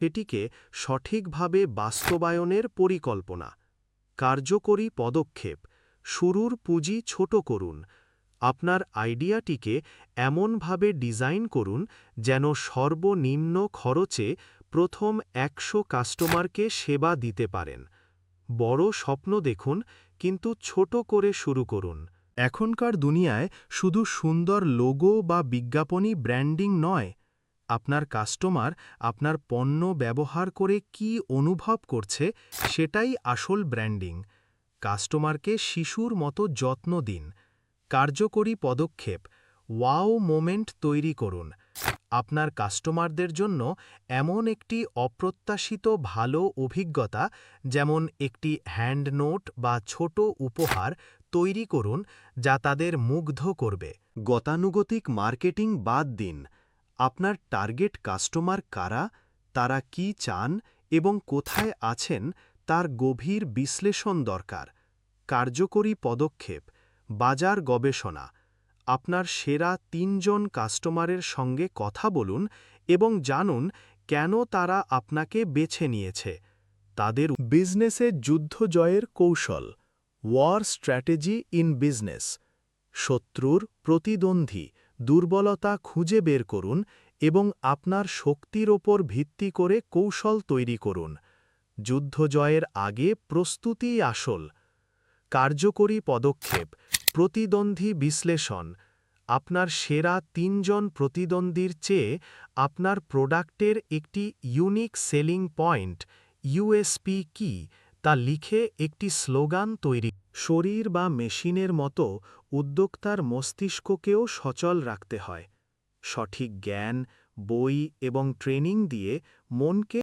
এটিকে সঠিকভাবে বাস্তবায়নের পরিকল্পনা। কার্যকরী পদক্ষেপ। শুরুর পুঁজি ছোট করুন। আপনার আইডিয়াটিকে এমনভাবে ডিজাইন করুন যেন সর্বনিম্ন খরচে প্রথম একশো কাস্টমারকে সেবা দিতে পারেন। বড় স্বপ্ন দেখুন, কিন্তু ছোট করে শুরু করুন। এখনকার দুনিয়ায় শুধু সুন্দর লোগো বা বিজ্ঞাপনী ব্র্যান্ডিং নয় আপনার কাস্টমার আপনার পণ্য ব্যবহার করে কি অনুভব করছে সেটাই আসল ব্র্যান্ডিং। কাস্টমারকে শিশুর মতো যত্ন দিন। কার্যকরী পদক্ষেপ। ওয়াও মোমেন্ট তৈরি করুন। আপনার কাস্টমারদের জন্য এমন একটি অপ্রত্যাশিত ভালো অভিজ্ঞতা, যেমন একটি হ্যান্ড নোট বা ছোট উপহার তৈরি করুন, যা তাদের মুগ্ধ করবে। গতানুগতিক মার্কেটিং বাদ দিন। আপনার টার্গেট কাস্টমার কারা, তারা কি চান এবং কোথায় আছেন তার গভীর বিশ্লেষণ দরকার। কার্যকরী পদক্ষেপ, বাজার গবেষণা, আপনার সেরা তিনজন কাস্টমারের সঙ্গে কথা বলুন এবং জানুন কেন তারা আপনাকে বেছে নিয়েছে। তাদের বিজনেসে যুদ্ধ জয়ের কৌশল ওয়ার স্ট্র্যাটেজি ইন বিজনেস শত্রুর প্রতিদ্বন্দ্বী দুর্বলতা খুঁজে বের করুন এবং আপনার শক্তির ওপর ভিত্তি করে কৌশল তৈরি করুন। যুদ্ধ জয়ের আগে প্রস্তুতিই আসল। কার্যকরী পদক্ষেপ, প্রতিদ্বন্দ্বী বিশ্লেষণ। আপনার সেরা তিনজন প্রতিদ্বন্দ্বীর চেয়ে আপনার প্রোডাক্টের একটি ইউনিক সেলিং পয়েন্ট ইউএসপি কি, তা লিখে একটি স্লোগান তৈরি। শরীর বা মেশিনের মতো উদ্যোক্তার মস্তিষ্ককেও সচল রাখতে হয়। সঠিক জ্ঞান বই এবং ট্রেনিং দিয়ে মনকে